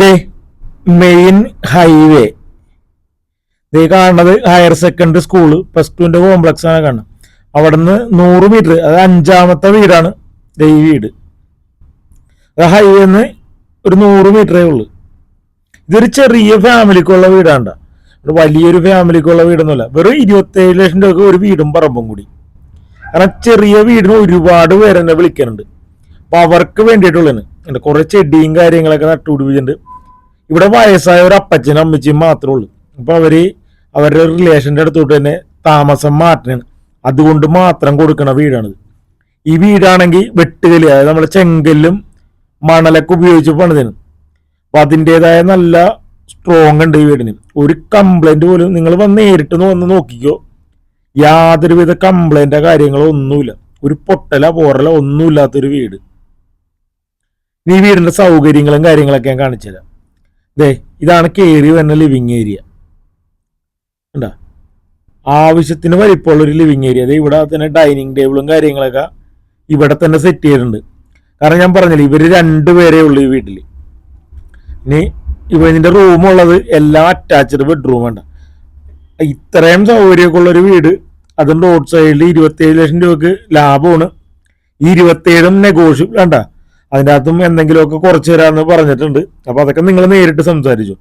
ദേ main highway. ദേ കാണുന്നത് higher secondary school plus ടുവിന്റെ കോംപ്ലക്സ് ആണ് കാണുന്നത്. അവിടെ നിന്ന് നൂറ് മീറ്റർ. അത് അഞ്ചാമത്തെ വീടാണ് ദേ ഈ വീട്. അത് ഹൈവേ നിന്ന് ഒരു നൂറ് മീറ്ററേ ഉള്ളൂ. ഇതൊരു ചെറിയ ഫാമിലിക്കുള്ള വീടാണ്ട ഒരു വലിയൊരു ഫാമിലിക്കുള്ള വീടൊന്നുമല്ല. വെറും ഇരുപത്തേഴ് ലക്ഷം രൂപ ഒരു വീടും പറമ്പും കൂടി. കാരണം ചെറിയ വീടിന് ഒരുപാട് പേരെന്നെ വിളിക്കുന്നുണ്ട്. അപ്പൊ അവർക്ക് വേണ്ടിയിട്ടുള്ളതാണ് ഉണ്ട്. കുറെ ചെടിയും കാര്യങ്ങളൊക്കെ നട്ടുപിടിപ്പിച്ചിട്ടുണ്ട് ഇവിടെ വയസ്സായ ഒരു അപ്പച്ചനും അമ്മച്ചിയും മാത്രമേ ഉള്ളൂ. അപ്പോൾ അവർ അവരുടെ റിലേഷന്റെ അടുത്തോട്ട് തന്നെ താമസം മാറ്റണാണ് അതുകൊണ്ട് മാത്രം കൊടുക്കണ വീടാണിത്. ഈ വീടാണെങ്കിൽ വെട്ടുകൽ അതായത് നമ്മുടെ ചെങ്കല്ലും മണലൊക്കെ ഉപയോഗിച്ച് പണിതിന്. അപ്പൊ അതിന്റെതായ നല്ല സ്ട്രോങ് ഉണ്ട് ഈ വീടിന്. ഒരു കംപ്ലൈന്റ് പോലും നിങ്ങൾ വന്ന് നേരിട്ട് വന്ന് നോക്കിക്കോ. യാതൊരുവിധ കംപ്ലൈന്റോ കാര്യങ്ങളോ ഒന്നുമില്ല. ഒരു പൊട്ടല പോറല ഒന്നുമില്ലാത്തൊരു വീട്. ഈ വീടിന്റെ സൗകര്യങ്ങളും കാര്യങ്ങളൊക്കെ ഞാൻ കാണിച്ചു തരാം ദേ ഇതാണ് കയറി വരുന്ന ലിവിങ് ഏരിയ ഉണ്ടോ ആവശ്യത്തിന് വലിപ്പമുള്ള ഒരു ലിവിങ് ഏരിയ അതെ ഇവിടെ തന്നെ ഡൈനിങ് ടേബിളും കാര്യങ്ങളൊക്കെ ഇവിടെ തന്നെ സെറ്റ് ചെയ്തിട്ടുണ്ട്. കാരണം ഞാൻ പറഞ്ഞില്ലേ ഇവർ രണ്ടുപേരേ ഉള്ളൂ ഈ വീട്ടിൽ ഇനി ഇവിടെ ഇതിന്റെ റൂമുള്ളത് എല്ലാം അറ്റാച്ച്ഡ് ബെഡ്റൂം വേണ്ട ഇത്രയും സൗകര്യമൊക്കെ ഉള്ളൊരു വീട് അതും റോഡ് സൈഡിൽ ഇരുപത്തിയേഴ് ലക്ഷം രൂപക്ക് ലാഭമാണ്. ഈ ഇരുപത്തിയേഴും നെഗോഷ്യബിൾ വേണ്ട അതിന്റെ അകത്തും എന്തെങ്കിലുമൊക്കെ കുറച്ച് തരാമെന്ന് പറഞ്ഞിട്ടുണ്ട്. അപ്പോൾ അതൊക്കെ നിങ്ങൾ നേരിട്ട് സംസാരിച്ചു.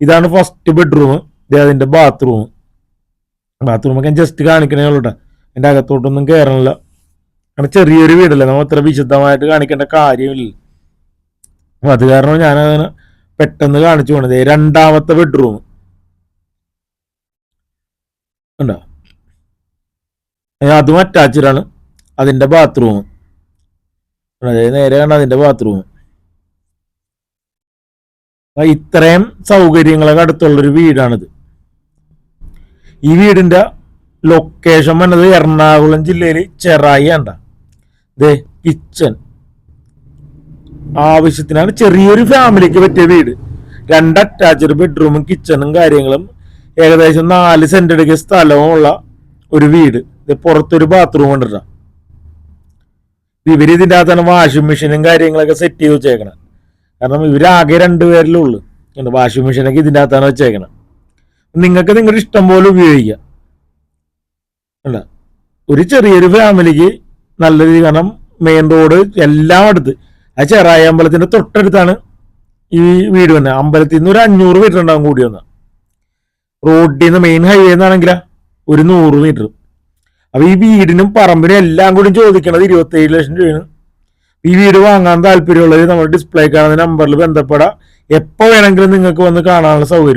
ഇതാണ് ഫസ്റ്റ് ബെഡ്റൂം ഇത് അതിന്റെ ബാത്റൂം ബാത്റൂമൊക്കെ ജസ്റ്റ് കാണിക്കണേ ഉള്ളൂ കേട്ടോ എന്റെ അകത്തോട്ടൊന്നും കയറണില്ല കാരണം ചെറിയൊരു വീടല്ലേ? നമ്മൾ അത്ര വിശദമായിട്ട് കാണിക്കേണ്ട കാര്യമില്ല. അപ്പം അത് കാരണം ഞാൻ അതിന് പെട്ടെന്ന് കാണിച്ചു പോണത്. രണ്ടാമത്തെ ബെഡ്റൂം ഉണ്ടോ അതും അറ്റാച്ച്ഡാണ് അതിന്റെ ബാത്റൂം നേരെ കണ്ട അതിന്റെ ബാത്റൂം ഇത്രയും സൗകര്യങ്ങളൊക്കെ അടുത്തുള്ളൊരു വീടാണിത്. ഈ വീടിന്റെ ലൊക്കേഷൻ വന്നത് എറണാകുളം ജില്ലയിൽ ചെറായി ആണ്ട ദേ കിച്ചൺ ആവശ്യത്തിനാണ് ചെറിയൊരു ഫാമിലിക്ക് പറ്റിയ വീട്. രണ്ട് അറ്റാച്ച്ഡ് ബെഡ്റൂമും കിച്ചണും കാര്യങ്ങളും ഏകദേശം നാല് സെന്റ് അടിക്കുന്ന സ്ഥലവും ഉള്ള ഒരു വീട്. പുറത്തൊരു ബാത്റൂം ഉണ്ടിട്ടാ ഇവർ ഇതിന്റെ അകത്താണ് വാഷിംഗ് മെഷീനും കാര്യങ്ങളൊക്കെ സെറ്റ് ചെയ്ത് വെച്ചേക്കണം. കാരണം ഇവരാകെ രണ്ടുപേരിലേ ഉള്ളൂ. വാഷിംഗ് മെഷീനൊക്കെ ഇതിന്റെ അകത്താണ് വെച്ചേക്കണം. നിങ്ങൾക്ക് നിങ്ങളുടെ ഇഷ്ടം പോലെ ഉപയോഗിക്കാം. അല്ല ഒരു ചെറിയൊരു ഫാമിലിക്ക് നല്ല രീതി കാരണം മെയിൻ റോഡ് എല്ലാം അടുത്ത്. ആ ചെറായി അമ്പലത്തിന്റെ തൊട്ടടുത്താണ് ഈ വീട് തന്നെ അമ്പലത്തിൽ നിന്ന് ഒരു അഞ്ഞൂറ് മീറ്റർ ഉണ്ടാവും കൂടി വന്ന. റോഡിൽ നിന്ന് മെയിൻ ഹൈവേ എന്നാണെങ്കിലാ ഒരു നൂറ് മീറ്റർ അപ്പൊ ഈ വീടിനും പറമ്പിനും എല്ലാം കൂടി ചോദിക്കണത് ഇരുപത്തേഴ് ലക്ഷം രൂപയാണ്. ഈ വീട് വാങ്ങാൻ താല്പര്യമുള്ളത് നമ്മുടെ ഡിസ്പ്ലേ നമ്പറിൽ ബന്ധപ്പെടാം. എപ്പോ വേണമെങ്കിലും നിങ്ങൾക്ക് വന്ന് കാണാനുള്ള സൗകര്യം